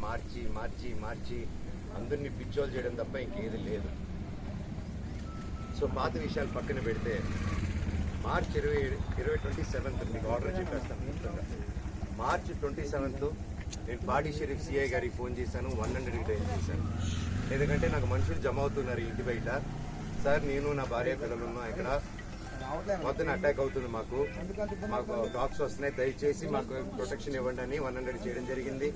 పంపించి అందరినీ పిచ్చోలు చేయడం తప్ప ఇంకేది లేదు. సో పాత విషయాలు పక్కన పెడితే మార్చ్ ఇరవై ఇరవై ట్వంటీ సెవెంత్ మీకు ఆర్డర్ చెప్పేస్తాను. మార్చ్ ట్వంటీ సెవెంత్ నేను పాడి షరీఫ్ సిఐ గారికి ఫోన్ చేశాను వన్ హండ్రెడ్కి డైల్ చేశాను. ఎందుకంటే నాకు మనుషులు జమ అవుతున్నారు ఇంటి బయట. సార్ నేను నా భార్య పిల్లలు ఉన్నాం ఇక్కడ మొత్తం అటాక్ అవుతుంది మాకు. మాకు టాక్స్ వస్తున్నాయి దయచేసి మాకు ప్రొటెక్షన్ ఇవ్వండి అని వన్ హండ్రెడ్ చేయడం జరిగింది.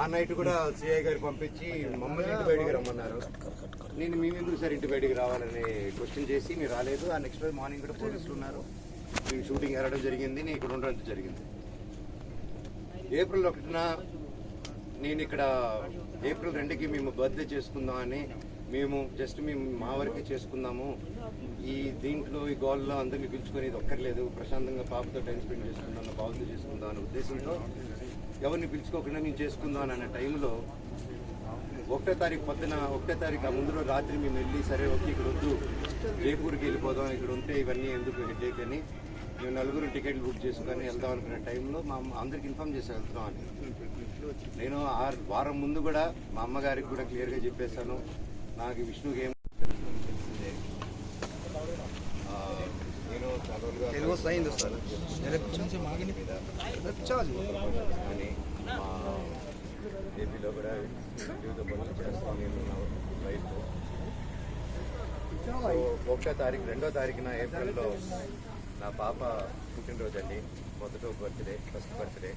ఆ నైట్ కూడా సిఐ గారు పంపించి మమ్మల్ని ఇంటి బయటికి రమ్మన్నారు. నేను మేము ఎందుకు సార్ ఇంటి బయటికి రావాలని క్వశ్చన్ చేసి మీరు రాలేదు. ఆ నెక్స్ట్ రోజు మార్నింగ్ కూడా పోలీసులు ఉన్నారు. మీకు షూటింగ్ వెళ్ళడం జరిగింది. నేను ఇక్కడ ఉండడం జరిగింది. ఏప్రిల్ ఒకటిన నేను ఇక్కడ ఏప్రిల్ రెండుకి మేము బర్త్డే చేసుకుందామని మేము జస్ట్ మేము మా వరకే చేసుకుందాము ఈ దీంట్లో ఈ గోల్లో అందరినీ పిలుచుకొని ఇది ఒక్కర్లేదు. ప్రశాంతంగా పాపతో టైం స్పెండ్ చేసుకుందాం బాబుతో చేసుకుందాం అనే ఉద్దేశంతో ఎవరిని పిలుచుకోకుండా మేము చేసుకుందాం అనే టైంలో ఒకటో తారీఖు పొద్దున ఒకటో తారీఖు ఆ ముందు రాత్రి మేము వెళ్ళి సరే ఓకే ఇక్కడ వద్దు జైపూర్కి వెళ్ళిపోదాం ఇక్కడ ఉంటే ఇవన్నీ ఎందుకు హెడ్ఏక్ అని మేము నలుగురు టికెట్లు బుక్ చేసుకొని వెళ్దాం అనుకునే టైంలో మా అందరికి ఇన్ఫామ్ చేసి వెళ్తున్నాం అని నేను ఆ వారం ముందు కూడా మా అమ్మగారికి కూడా క్లియర్గా చెప్పేశాను. నాకు విష్ణుకి ఏం తెలిసిందే. నేను తెలుగు కానీ మా ఏపీలో కూడా వివిధ పనులు చేస్తాను నేను నా లైఫ్ సో ఒకటో తారీఖు రెండో తారీఖున ఏప్రిల్లో నా పాప పుట్టినరోజు అండి మొదట బర్త్డే ఫస్ట్ బర్త్డే.